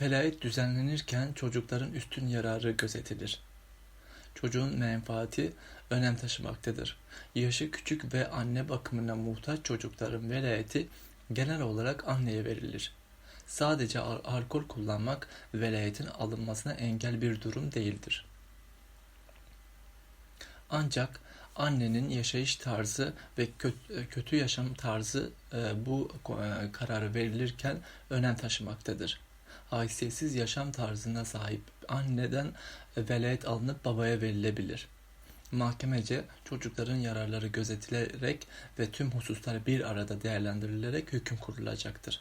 Velayet düzenlenirken çocukların üstün yararı gözetilir. Çocuğun menfaati önem taşımaktadır. Yaşı küçük ve anne bakımına muhtaç çocukların velayeti genel olarak anneye verilir. Sadece al- alkol kullanmak velayetin alınmasına engel bir durum değildir. Ancak annenin yaşayış tarzı ve kö- kötü yaşam tarzı e, bu e, kararı verilirken önem taşımaktadır. Haysiyetsiz yaşam tarzına sahip anneden velayet alınıp babaya verilebilir. Mahkemece çocukların yararları gözetilerek ve tüm hususlar bir arada değerlendirilerek hüküm kurulacaktır.